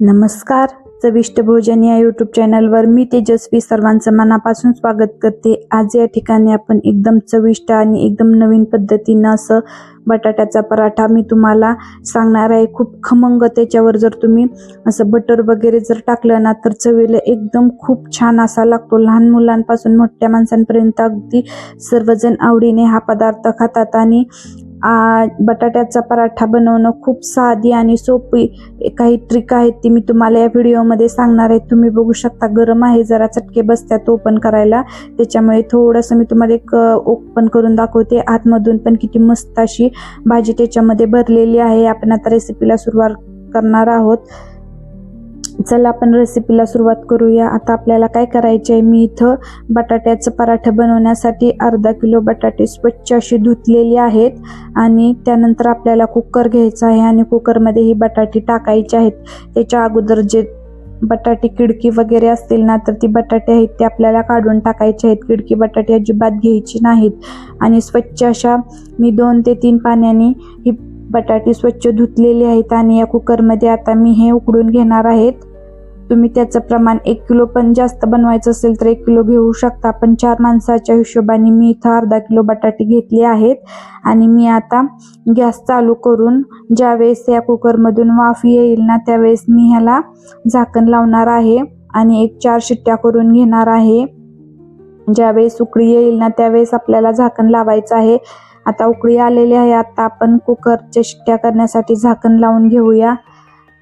नमस्कार. चविष्ट भोजन या यूट्यूब चॅनलवर मी तेजस्वी सर्वांचं मनापासून स्वागत करते. आज या ठिकाणी आपण एकदम चविष्ट आणि एकदम नवीन पद्धतीनं असं बटाट्याचा पराठा मी तुम्हाला सांगणार आहे. खूप खमंग त्याच्यावर जर तुम्ही असं बटर वगैरे जर टाकलं ना तर चवीला एकदम खूप छान असा लागतो. लहान मुलांपासून मोठ्या माणसांपर्यंत अगदी सर्वजण आवडीने हा पदार्थ खातात आणि आ, बटाट्याचा पराठा बनवणं खूप साधी आणि सोपी काही ट्रिक आहेत ती मी तुम्हाला या व्हिडिओमध्ये सांगणार आहे. तुम्ही बघू शकता गरम आहे जरा चटके बसत्यात ओपन करायला. त्याच्यामुळे थोडंसं मी तुम्हाला एक ओपन करून दाखवते. आतमधून पण किती मस्त अशी भाजी त्याच्यामध्ये भरलेली आहे. आपण आता रेसिपीला सुरुवात करणार आहोत. चला आपण रेसिपीला सुरुवात करूया. आता आपल्याला काय करायचे आहे मी इथं बटाट्याचं पराठं बनवण्यासाठी अर्धा किलो बटाटे स्वच्छ अशी धुतलेली आहेत आणि त्यानंतर आपल्याला कुकर घ्यायचा आहे आणि कुकरमध्ये ही बटाटे टाकायचे आहेत. त्याच्या अगोदर जे बटाटे किडकी वगैरे असतील ना तर ती बटाटे आहेत ते आपल्याला काढून टाकायचे आहेत. किडकी बटाटे अजिबात घ्यायची नाहीत. आणि स्वच्छ अशा मी दोन ते तीन पाण्याने ही बटाटे स्वच्छ धुतलेली आहेत आणि या कुकरमध्ये आता मी हे उकडून घेणार आहेत. तुम्ही त्याचं प्रमाण एक किलो पण जास्त बनवायचं असेल तर एक किलो घेऊ शकता. पण चार माणसाच्या हिशोबाने मी इथं अर्धा किलो बटाटे घेतले आहेत. आणि मी आता गॅस चालू करून ज्यावेळेस या कुकरमधून वाफ येईल ना त्यावेळेस मी ह्याला झाकण लावणार आहे. आणि एक चार शिट्ट्या करून घेणार आहे. ज्यावेळेस उकळी येईल ना त्यावेळेस आपल्याला झाकण लावायचं आहे. आता उकळी आलेली आहे. आता आपण कुकरच्या शिट्ट्या करण्यासाठी झाकण लावून घेऊया.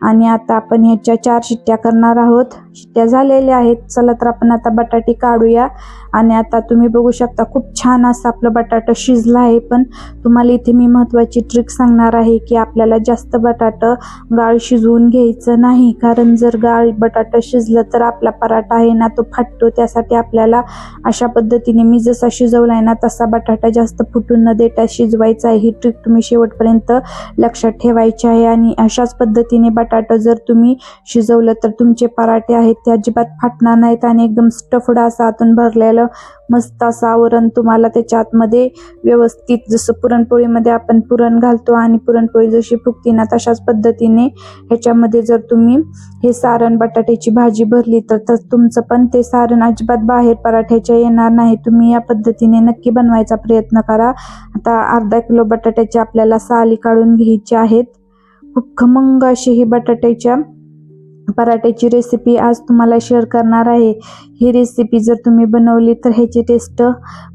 आणि आता आपण ह्याच्या चार शिट्ट्या करणार आहोत. त्या झालेल्या आहेत. चला तर आपण आता बटाटे काढूया. आणि आता तुम्ही बघू शकता खूप छान असं आपलं बटाटा शिजला आहे. पण तुम्हाला इथे मी महत्त्वाची ट्रिक सांगणार आहे की आपल्याला जास्त बटाटं गाळ शिजवून घ्यायचं नाही. कारण जर गाळ बटाटा शिजलं तर आपला पराठा आहे ना तो फाटतो. त्यासाठी आपल्याला अशा पद्धतीने मी जसा शिजवला आहे ना तसा बटाटा जास्त फुटून न देता शिजवायचा आहे. ही ट्रिक तुम्ही शेवटपर्यंत लक्षात ठेवायची आहे. आणि अशाच पद्धतीने बटाटा जर तुम्ही शिजवलं तर तुमचे पराठे आहेत ते अजिबात फाटणार नाहीत आणि एकदम स्टफड असं आतून भरलेलं मस्त असं आवरण तुम्हाला त्याच्या आतमध्ये व्यवस्थित जसं पुरणपोळीमध्ये आपण पुरण घालतो आणि पुरणपोळी जशी फुगती ना तशाच पद्धतीने ह्याच्यामध्ये जर तुम्ही हे सारण बटाट्याची भाजी भरली तर तर तुमचं पण ते सारण अजिबात बाहेर पराठ्याच्या येणार नाही. तुम्ही या पद्धतीने नक्की बनवायचा प्रयत्न करा. आता अर्धा किलो बटाट्याची आपल्याला साली काढून घ्यायची आहेत. खूप खमंग अशी ही बटाट्याच्या पराठ्याची रेसिपी आज तुम्हाला शेअर करणार आहे. ही रेसिपी जर तुम्ही बनवली तर ह्याची टेस्ट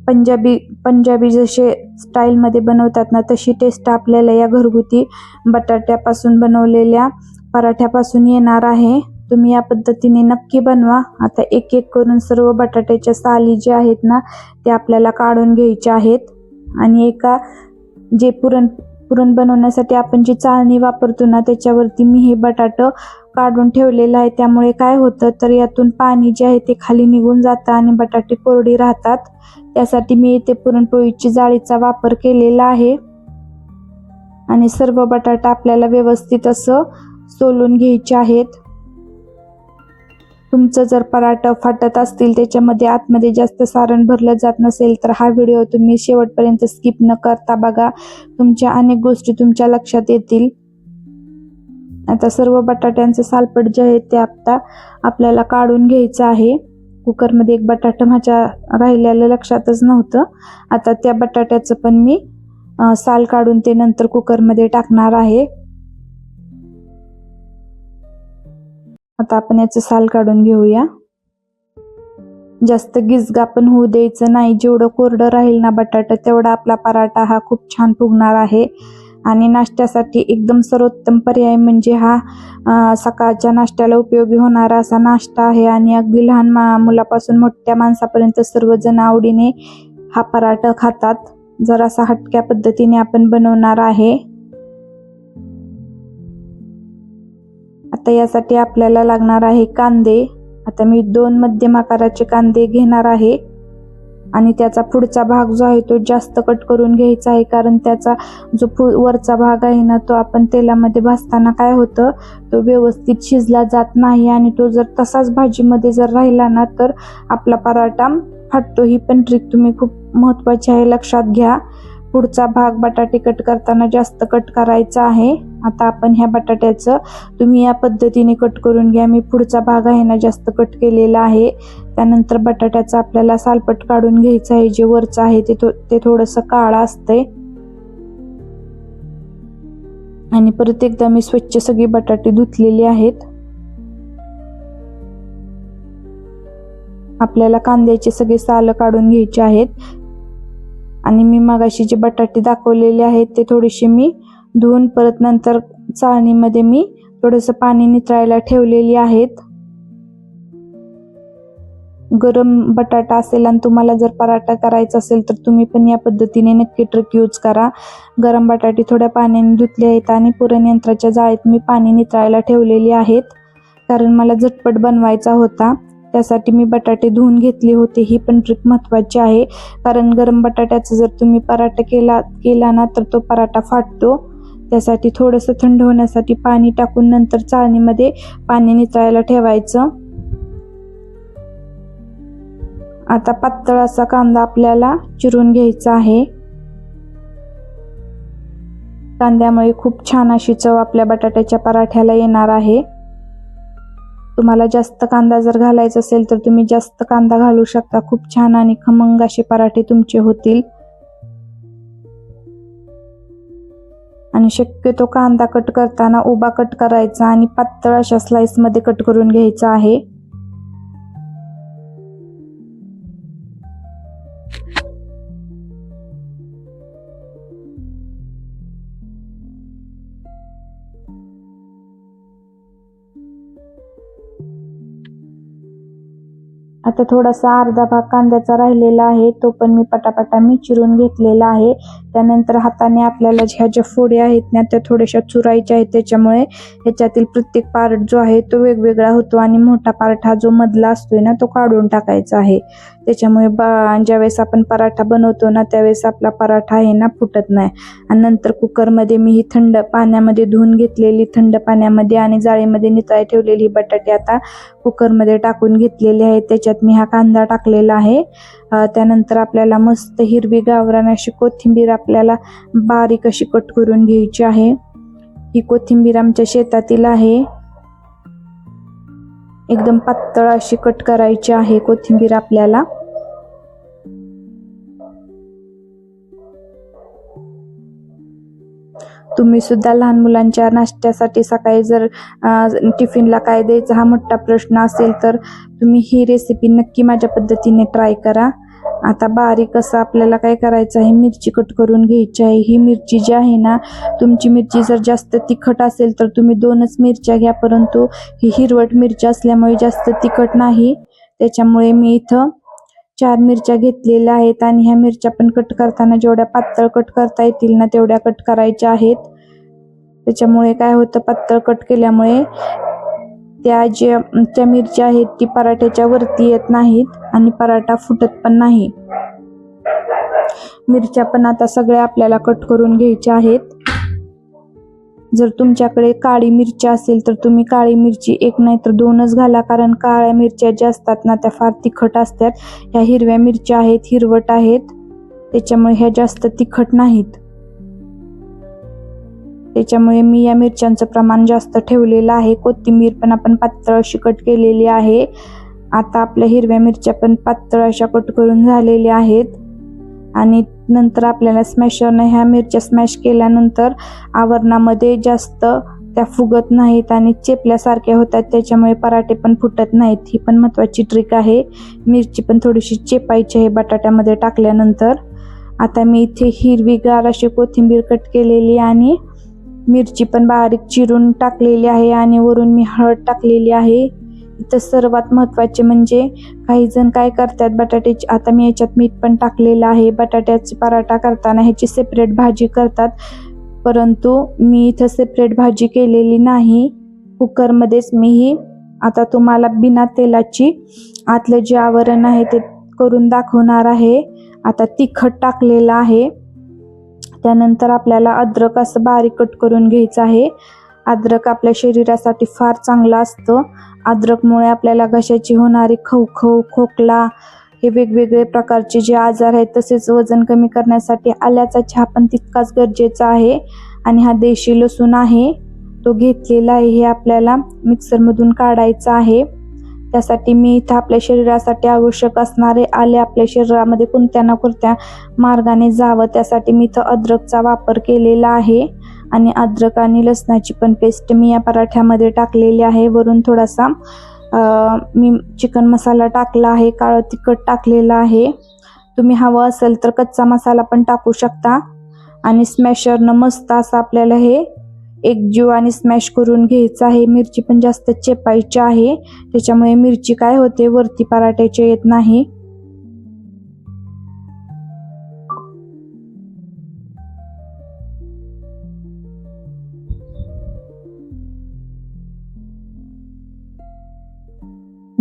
पंजाबी पंजाबी जसे स्टाईलमध्ये बनवतात ना तशी टेस्ट आपल्याला या घरगुती बटाट्यापासून बनवलेल्या पराठ्यापासून येणार आहे. तुम्ही या पद्धतीने नक्की बनवा. आता एक एक करून सर्व बटाट्याच्या साली जे आहेत ना ते आपल्याला काढून घ्यायचे आहेत. आणि एका जे पुरण पुरण बनवण्यासाठी आपण जी चाळणी वापरतो ना त्याच्यावरती मी हे बटाटं काढून ठेवलेलं आहे. त्यामुळे काय होतं तर यातून पाणी जे आहे ते खाली निघून जातं आणि बटाटे कोरडी राहतात. त्यासाठी मी इथे पुरणपोळीची जाळीचा वापर केलेला आहे. आणि सर्व बटाटा आपल्याला व्यवस्थित असं सोलून घ्यायचे आहेत. तुमचं जर पराठा फाटत असतील त्याच्यामध्ये आतमध्ये जास्त सारण भरलं जात नसेल तर हा व्हिडिओ तुम्ही शेवटपर्यंत स्किप न करता बघा. तुमच्या अनेक गोष्टी तुमच्या लक्षात येतील. आता सर्व बटाट्यांचं सालपट जे आहे ते आता आपल्याला काढून घ्यायचं आहे. कुकरमध्ये एक बटाटा माझ्या राहिलेलं लक्षातच नव्हतं. आता त्या बटाट्याचं पण मी साल काढून ते नंतर कुकरमध्ये टाकणार आहे. आता आपण याचं साल काढून घेऊया. जास्त गिजगा पण होऊ द्यायचं नाही. जेवढं कोरडं राहील ना बटाटा तेवढा आपला पराठा हा खूप छान फुगणार आहे. आणि नाश्त्यासाठी एकदम सर्वोत्तम पर्याय म्हणजे हा सकाळच्या नाश्त्याला उपयोगी होणारा असा नाश्ता आहे. आणि अगदी लहान मा मुलापासून मोठ्या माणसापर्यंत सर्वजण आवडीने हा पराठा खातात. जरासा हटक्या पद्धतीने आपण बनवणार आहे. आता यासाठी आपल्याला लागणार आहे कांदे. आता मी दोन मध्यम आकाराचे कांदे घेणार आहे. आणि त्याचा पुढचा भाग जो आहे तो जास्त कट करून घ्यायचा आहे कारण त्याचा जो पु वरचा भाग आहे ना तो आपण तेलामध्ये भाजताना काय होतं तो व्यवस्थित शिजला जात नाही आणि तो जर तसाच भाजीमध्ये जर राहिला ना तर आपला पराठा फाटतो. ही पण ट्रिक तुम्ही खूप महत्त्वाची आहे लक्षात घ्या. पुढचा भाग बटाटे कट करताना जास्त कट करायचा आहे. आता आपण ह्या बटाट्याचं तुम्ही या पद्धतीने कट करून घ्या. मी पुढचा भाग आहे ना जास्त कट केलेला आहे. त्यानंतर बटाट्याचं आपल्याला सालपट काढून घ्यायचं आहे. जे वरचं आहे ते थो ते थोडंसं काळं असतंय. आणि परत एकदा मी स्वच्छ सगळी बटाटे धुतलेली आहेत. आपल्याला कांद्याचे सगळे साल काढून घ्यायचे आहेत. आणि मी मगाशी जे बटाटे दाखवलेले आहेत ते थोडेसे मी धुवून परत नंतर चाळणीमध्ये मी थोडंसं पाणी नितळायला ठेवलेली आहेत. गरम बटाटा असेल आणि तुम्हाला जर पराठा करायचा असेल तर तुम्ही पण या पद्धतीने नक्की ट्रिक यूज करा. गरम बटाटे थोड्या पाण्याने धुतले आहेत आणि पुरण यंत्राच्या जाळीत मी पाणी नितळायला ठेवलेली आहेत. कारण मला झटपट बनवायचा होता. त्यासाठी मी बटाटे धुवून घेतले होते. ही पण ट्रिक महत्त्वाची आहे. कारण गरम बटाट्याचा जर तुम्ही पराठा केला केला ना तर तो पराठा फाटतो. त्यासाठी थोडंसं थंड होण्यासाठी पाणी टाकून नंतर चाळणीमध्ये पाणी निचळायला ठेवायचं. आता पातळ असा कांदा आपल्याला चिरून घ्यायचा आहे. कांद्यामुळे खूप छान अशी चव आपल्या बटाट्याच्या पराठ्याला येणार आहे. तुम्हाला जास्त कांदा जर घालायचा असेल तर तुम्ही जास्त कांदा घालू शकता. खूप छान आणि खमंग असे पराठे तुमचे होतील. आणि शक्यतो कांदा कट करताना उभा कट करायचा आणि पातळ अशा स्लाइसमध्ये कट करून घ्यायचा आहे. आता थोडासा अर्धा भाग कांद्याचा राहिलेला आहे तो पण मी पटापटा मी चिरून घेतलेला आहे. त्यानंतर हाताने आपल्याला ह्या ज्या फोड्या आहेत ना त्या थोड्याशा चुरायच्या आहेत. त्याच्यामुळे ह्याच्यातील प्रत्येक पार्ट जो आहे तो वेगवेगळा होतो आणि मोठा पार्ट हा जो मधला असतोय ना तो काढून टाकायचा आहे. त्याच्यामुळे बा ज्यावेळेस आपण पराठा बनवतो ना त्यावेळेस आपला पराठा आहे ना फुटत नाही. आणि नंतर कुकरमध्ये मी ही थंड पाण्यामध्ये धुवून घेतलेली थंड पाण्यामध्ये आणि जाळीमध्ये नितळाय ठेवलेली बटाटे आता कुकरमध्ये टाकून घेतलेले आहे त्याच्यात मी हा कांदा टाकलेला आहे. त्यानंतर आपल्याला मस्त हिरवी गावरान अशी कोथिंबीर आपल्याला बारीक अशी कट करून घ्यायची आहे. ही कोथिंबीर आमच्या शेतातील आहे. एकदम पातळ अशी कट करायची आहे कोथिंबीर आपल्याला. तुम्ही सुद्धा लहान मुलांच्या नाश्त्यासाठी सकाळी जर टिफिनला काय द्यायचा हा मोठा प्रश्न असेल तर तुम्ही ही रेसिपी नक्की माझ्या पद्धतीने ट्राय करा. आता बारीक असं आपल्याला काय करायचं आहे? मिरची कट करून घ्यायची आहे. ही मिरची जी आहे ना तुमची मिरची जर जास्त तिखट असेल तर तुम्ही दोनच मिरच्या घ्या परंतु ही हिरवट मिरची असल्यामुळे जास्त तिखट नाही. त्याच्यामुळे मी इथं चार मिरच्या घेतलेल्या आहेत आणि ह्या मिरच्या पण कट करताना जेवढ्या पातळ कट करता येतील ना तेवढ्या कट करायच्या आहेत. त्याच्यामुळे काय होतं? पातळ कट केल्यामुळे त्या ज्या त्या मिरच्या आहेत ती पराठ्याच्या वरती येत नाहीत आणि पराठा फुटत पण नाही. मिरच्या पण आता सगळ्या आपल्याला कट करून घ्यायच्या आहेत. जर तुमच्याकडे काळी मिरची असेल तर तुम्ही काळी मिरची एक नाही तर दोनच घाला कारण काळ्या मिरच्या ज्या असतात ना त्या फार तिखट असतात. ह्या हिरव्या मिरच्या आहेत हिरवट आहेत. त्याच्यामुळे ह्या जास्त तिखट नाहीत. त्याच्यामुळे मी या मिरच्यांचं प्रमाण जास्त ठेवलेलं आहे. कोथिंबीर पण आपण पातळ अशी कट केलेली आहे. आता आपल्या हिरव्या मिरच्या पण पातळ अशा कट करून झालेल्या आहेत. आणि नंतर आपल्याला स्मॅशरनं ह्या मिरच्या स्मॅश केल्यानंतर आवरणामध्ये जास्त त्या फुगत नाहीत आणि चेपल्यासारख्या होतात. त्याच्यामुळे पराठे पण फुटत नाहीत. ही पण महत्त्वाची ट्रिक आहे. मिरची पण थोडीशी चेपायची आहे बटाट्यामध्ये टाकल्यानंतर. आता मी इथे हिरवीगार अशी कोथिंबीर कट केलेली आणि मिरची पण बारीक चिरून टाकलेली आहे आणि वरून मी हळद टाकलेली आहे. इथं सर्वात महत्त्वाचे म्हणजे काही जण काय करतात बटाट्याची आता मी याच्यात मीठ पण टाकलेलं आहे. बटाट्याची पराठा करताना ह्याची सेपरेट भाजी करतात. परंतु मी इथं सेपरेट भाजी केलेली नाही. कुकरमध्येच मी ही आता तुम्हाला बिना तेलाची आतलं जे आवरण आहे ते करून दाखवणार आहे. आता तिखट टाकलेलं आहे. त्यानंतर आपल्याला अद्रक असं बारीक कट करून घ्यायचं आहे. अद्रक आपल्या शरीरासाठी फार चांगलं असतं. अद्रकमुळे आपल्याला घशाची होणारी खवखव खोकला हे वेगवेगळे प्रकारचे जे आजार आहेत तसेच वजन कमी करण्यासाठी आल्याचा चहा पण तितकाच गरजेचा आहे. आणि हा देशी लसूण आहे. तो घेतलेला आहे हे आपल्याला मिक्सरमधून काढायचा आहे. त्यासाठी मी इथं आपल्या शरीरासाठी आवश्यक असणारे आले आपल्या शरीरामध्ये कोणत्या ना कोणत्या मार्गाने जावं त्यासाठी मी इथं अद्रकचा वापर केलेला आहे. आणि अद्रक आणि लसणाची पण पेस्ट मी या पराठ्यामध्ये टाकलेली आहे. वरून थोडासा मी चिकन मसाला टाकला आहे काळं तिखट टाकलेलं आहे. तुम्ही हवं असेल तर कच्चा मसाला पण टाकू शकता. आणि स्मॅशरनं मस्त असं आपल्याला हे एक जीव आणि स्मॅश करून घ्यायचं आहे. मिरची पण जास्त चेपायची आहे. त्याच्यामुळे मिरची काय होते? वरती पराठ्याचे येत नाही.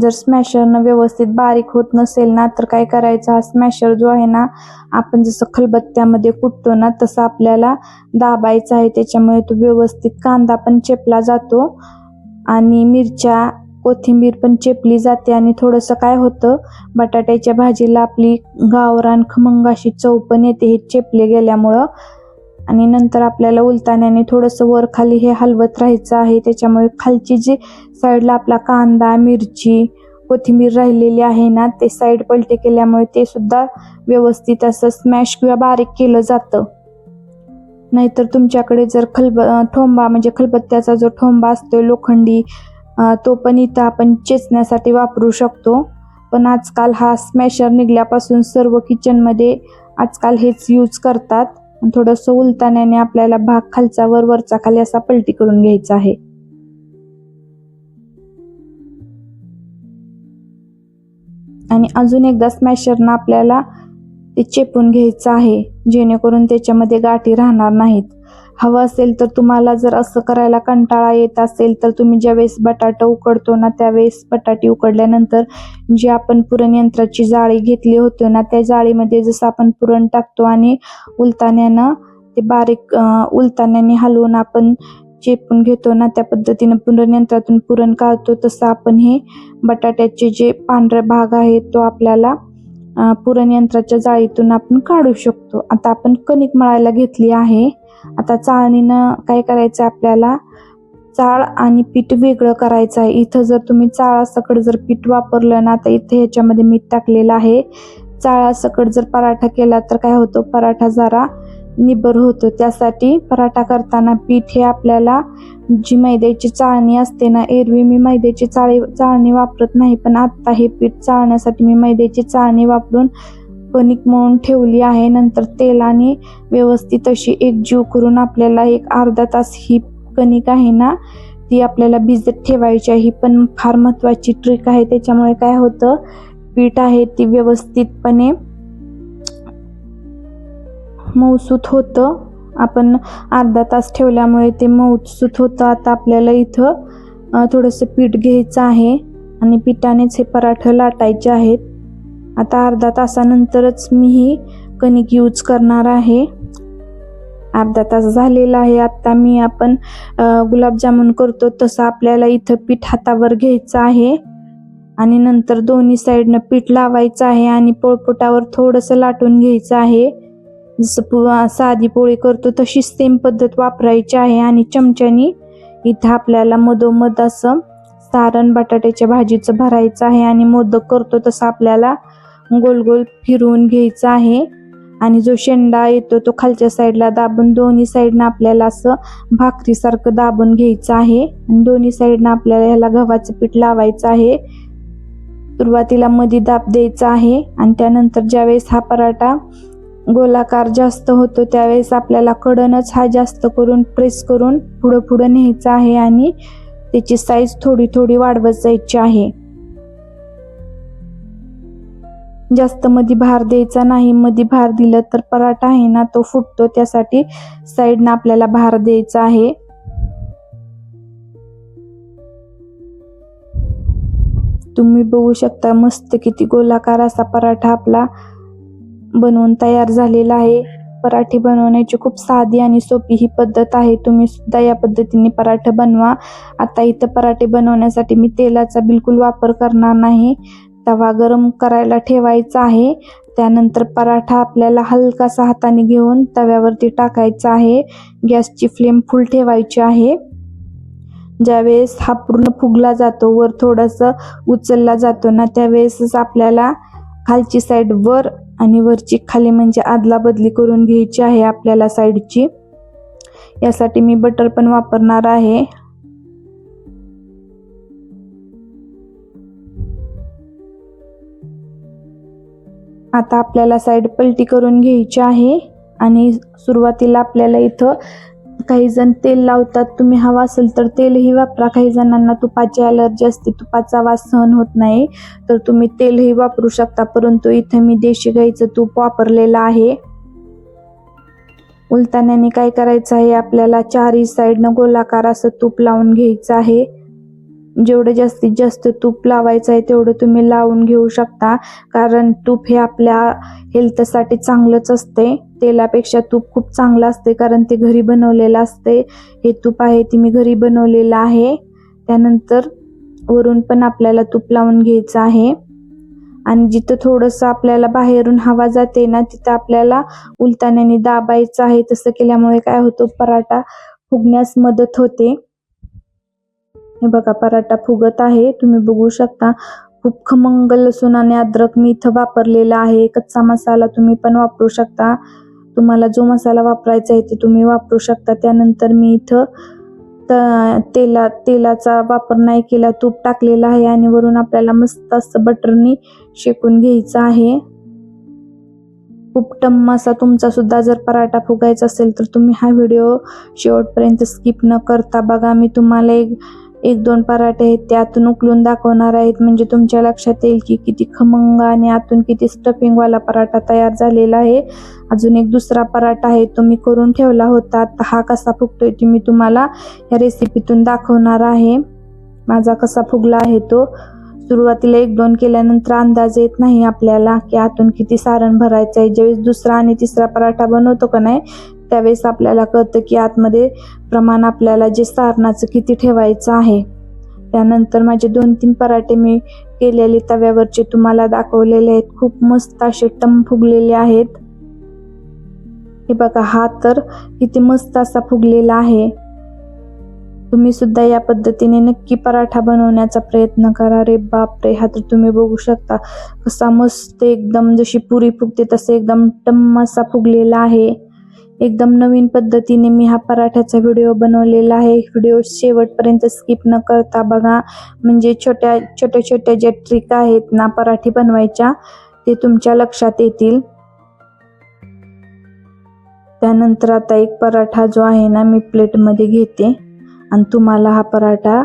जर स्मॅशरनं व्यवस्थित बारीक होत नसेल ना तर काय करायचं? हा स्मॅशर जो आहे ना आपण जसं खलबत्त्यामध्ये कुटतो ना तसं आपल्याला दाबायचा आहे. त्याच्यामुळे तो व्यवस्थित कांदा पण चेपला जातो आणि मिरच्या कोथिंबीर पण चेपली जाते. आणि थोडंसं काय होतं बटाट्याच्या भाजीला आपली गावरान खमंग अशी चव पण येते. हे चेपले गेल्यामुळं आणि नंतर आपल्याला उलताण्याने थोडंसं वर खाली हे हलवत राहायचं आहे. त्याच्यामुळे खालची जी साईडला आपला कांदा मिरची कोथिंबीर राहिलेली आहे ना ते साईड पलटे केल्यामुळे ते सुद्धा व्यवस्थित असं स्मॅश किंवा बारीक केलं जातं. नाहीतर तुमच्याकडे जर खलब ठोंबा म्हणजे खलबत्त्याचा जो ठोंबा असतो लोखंडी तो पण इथं आपण चेचण्यासाठी वापरू शकतो. पण आजकाल हा स्मॅशर निघल्यापासून सर्व किचनमध्ये आजकाल हेच यूज करतात. थोडंसं उलताण्याने आपल्याला भाग खालचा वर वरचा खाली असा पलटी करून घ्यायचा आहे. आणि अजून एकदा स्मॅशरनं आपल्याला ते चेपून घ्यायचं आहे जेणेकरून त्याच्यामध्ये गाठी राहणार नाहीत. हवं असेल तर तुम्हाला जर असं करायला कंटाळा येत असेल तर तुम्ही ज्यावेळेस बटाटा उकडतो ना त्यावेळेस बटाटे उकडल्यानंतर जी आपण पुरण यंत्राची जाळी घेतली होती ना त्या जाळीमध्ये जसं आपण पुरण टाकतो आणि उलताण्यानं ते बारीक उलताण्याने हलवून आपण चेपून घेतो ना त्या पद्धतीनं पुरण यंत्रातून पुरण काढतो तसं आपण हे बटाट्याचे जे पांढरे भाग आहेत तो आपल्याला पुरणयंत्राच्या पुरण यंत्राच्या जाळीतून आपण काढू शकतो. आता आपण कणिक मळायला घेतली आहे. आता चाळणीनं काय करायचं आपल्याला? चाळ आणि पीठ वेगळं करायचं आहे. इथं जर तुम्ही चाळासकट जर पीठ वापरलं ना तर इथे ह्याच्यामध्ये मीठ टाकलेलं आहे. चाळासकट जर पराठा केला तर काय होतो? पराठा जरा निबर होतो. त्यासाठी पराठा करताना पीठ हे आपल्याला जी मैद्याची चाळणी असते ना एरवी मी मैद्याची चाळी चाळणी वापरत नाही पण आत्ता हे पीठ चाळण्यासाठी मी मैद्याची चाळणी वापरून कणिक मळून ठेवली आहे. नंतर तेलाने व्यवस्थित अशी एकजीव करून आपल्याला एक अर्धा तास ही कणिक आहे ना ती आपल्याला भिजत ठेवायची आहे. ही पण फार महत्त्वाची ट्रिक आहे. त्याच्यामुळे काय होतं पीठ आहे ती व्यवस्थितपणे मऊसूत होतं. आपण अर्धा तास ठेवल्यामुळे ते मऊसूत होतं. आता आपल्याला इथं थोडंसं पीठ घ्यायचं आहे आणि पिठानेच हे पराठं लाटायचे आहेत. आता अर्धा तासानंतरच मी ही कणिक यूज करणार आहे. अर्धा तास झालेला आहे. आत्ता मी आपण गुलाबजामुन करतो तसं आपल्याला इथं पीठ हातावर घ्यायचं आहे. आणि नंतर दोन्ही साईडनं पीठ लावायचं आहे आणि पोळपोटावर थोडंसं लाटून घ्यायचं आहे. जसं पो- साधी पोळी करतो तशीच सेम पद्धत वापरायची आहे आणि चमच्यानी इथं आपल्याला मधोमध असं सारण बटाट्याच्या भाजीचं भरायचं आहे आणि मोदक करतो तसं आपल्याला गोल गोल फिरवून घ्यायचं आहे. आणि जो शेंडा येतो तो खालच्या साईडला दाबून दोन्ही साईडनं आपल्याला असं भाकरीसारखं दाबून घ्यायचं आहे. आणि दोन्ही साईडनं आपल्याला ह्याला गव्हाचं पीठ लावायचं आहे. सुरुवातीला मध्ये दाब द्यायचा आहे आणि त्यानंतर ज्यावेळेस हा पराठा गोलाकार जास्त होतो त्यावेळेस आपल्याला कडनच हा जास्त करून प्रेस करून पुढं पुढं न्यायचा आहे आणि त्याची साईज थोडी थोडी वाढवत जायची आहे. जास्त मध्ये भार द्यायचा नाही मध्ये भार दिलं तर पराठा आहे ना तो फुटतो त्यासाठी साईडनं आपल्याला भार द्यायचा आहे. तुम्ही बघू शकता मस्त किती गोलाकार असा पराठा आपला बनवून तयार झालेला आहे. पराठे बनवण्याची खूप साधी आणि सोपी ही पद्धत आहे. तुम्ही सुद्धा या पद्धतीने पराठे बनवा. आता इथं पराठे बनवण्यासाठी मी तेलाचा बिलकुल वापर करणार नाही. तवा गरम करायला ठेवायचा आहे. त्यानंतर पराठा आपल्याला हलकासा हाताने घेऊन तव्यावरती टाकायचा आहे. गॅसची फ्लेम फुल ठेवायची आहे. ज्यावेळेस हा पूर्ण फुगला जातो वर थोडंसं उचलला जातो ना त्यावेळेसच आपल्याला खालची साईड वर आणि वरची खाली म्हणजे आदला बदली करून घ्यायची आहे आपल्याला साईडची. यासाठी मी बटर पण वापरणार आहे. आता आपल्याला साईड पलटी करून घ्यायची आहे आणि सुरुवातीला आपल्याला इथं काही जण तेल लावतात तुम्ही हवा असेल तर तेलही वापरा. काही जणांना तुपाची ॲलर्जी असते तुपाचा वास सहन होत नाही तर तुम्ही तेलही वापरू शकता. परंतु इथं मी देशी गाईचं तूप वापरलेलं आहे. उलताण्याने काय करायचं आहे? आपल्याला चारही साईडनं गोलाकार असं तूप लावून घ्यायचं आहे. जेवढं जास्तीत जास्त तूप लावायचं आहे तेवढं तुम्ही लावून घेऊ शकता. कारण तूप हे आपल्या हेल्थसाठी चांगलंच असते. तेलापेक्षा तूप खूप चांगलं असते कारण ते घरी बनवलेलं असते. हे तूप आहे ते मी घरी बनवलेलं आहे. त्यानंतर वरून पण आपल्याला तूप लावून घ्यायचं आहे. आणि जिथं थोडंसं आपल्याला बाहेरून हवा जाते ना तिथं आपल्याला उलताण्याने दाबायचं आहे. तसं केल्यामुळे काय होतं पराठा फुगण्यास मदत होते. हे बघा पराठा फुगत आहे. तुम्ही बघू शकता खूप खमंग लसूण आणि अद्रक मी इथं वापरलेला आहे. कच्चा मसाला तुम्ही पण वापरू शकता. तुम्हाला जो मसाला वापरायचा आहे ते तुम्ही वापरू शकता. त्यानंतर मी इथं त तेला तेलाचा वापर नाही केला. तूप टाकलेला आहे आणि वरून आपल्याला मस्त असं बटरनी शेकून घ्यायचं आहे. खूप टम्म असा तुमचा सुद्धा जर पराठा फुगायचा असेल तर तुम्ही हा व्हिडिओ शेवटपर्यंत स्किप न करता बघा. मी तुम्हाला एक एक दोन पराठे आहेत ते आतून उकलून दाखवणार आहेत. म्हणजे तुमच्या लक्षात येईल की किती खमंग आणि आतून किती स्टफिंगवाला पराठा तयार झालेला आहे. अजून एक दुसरा पराठा आहे तो मी करून ठेवला होता. आता हा कसा फुगतोय ते मी तुम्हाला या रेसिपीतून दाखवणार आहे. माझा कसा फुगला आहे तो. सुरुवातीला एक दोन केल्यानंतर अंदाज येत नाही आपल्याला की आतून किती सारण भरायचं आहे. ज्यावेळेस दुसरा आणि तिसरा पराठा बनवतो का नाही त्यावेळेस आपल्याला कळतं की आतमध्ये प्रमाण आपल्याला जे सारणाचं किती ठेवायचं आहे. त्यानंतर माझे दोन तीन पराठे मी केलेले तव्यावरचे तुम्हाला दाखवलेले आहेत. खूप मस्त असे टम फुगलेले आहेत. हे बघा हा तर किती मस्त असा फुगलेला आहे. तुम्ही सुद्धा या पद्धतीने नक्की पराठा बनवण्याचा प्रयत्न करा. रे बापरे हा तर तुम्ही बघू शकता. कसा मस्त एकदम जशी पुरी फुगते तसे एकदम टम्म असा फुगलेला आहे. एकदम नवीन पद्धतीने मी हा पराठ्याचा व्हिडिओ बनवलेला आहे. व्हिडिओ शेवटपर्यंत स्किप न करता बघा. म्हणजे छोट्या छोट्या छोट्या ज्या ट्रिक आहेत ना पराठी बनवायच्या ते तुमच्या लक्षात येतील. त्यानंतर आता एक पराठा जो आहे ना मी प्लेटमध्ये घेते. आणि तुम्हाला हा पराठा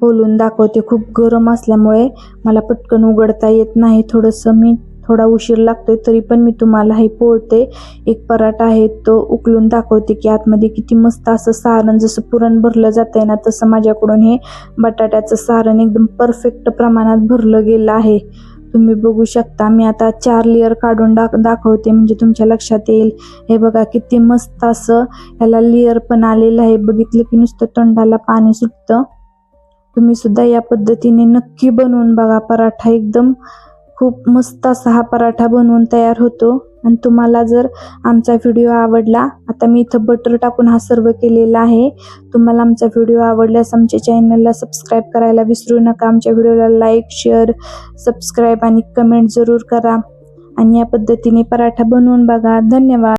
खोलून दाखवते. खूप गरम असल्यामुळे मला पटकन उघडता येत नाही. थोडंसं मी थोडा उशीर लागतोय तरी पण मी तुम्हाला हे पोळते. एक पराठा आहे तो उकलून दाखवते की आतमध्ये किती मस्त असं सारण जसं पुरण भरलं जातंय ना तसं माझ्याकडून हे बटाट्याचं सारण एकदम परफेक्ट प्रमाणात भरलं गेलं आहे. तुम्ही बघू शकता मी आता चार लेअर काढून दाख दाखवते म्हणजे तुमच्या लक्षात येईल. हे बघा किती मस्त असं ह्याला लेअर पण आलेलं आहे. बघितलं की नुसतं तोंडाला पाणी सुटतं. तुम्ही सुद्धा या पद्धतीने नक्की बनवून बघा पराठा एकदम खूप मस्त असा हा पराठा बनवून तयार होतो. आणि तुम्हाला जर आमचा व्हिडिओ आवडला आता मी इथं बटर टाकून हा सर्व केलेला आहे. तुम्हाला आमचा व्हिडिओ आवडल्यास आमच्या चॅनलला सबस्क्राईब करायला विसरू नका. आमच्या व्हिडिओला लाईक शेअर सबस्क्राईब आणि कमेंट जरूर करा. आणि या पद्धतीने पराठा बनवून बघा. धन्यवाद.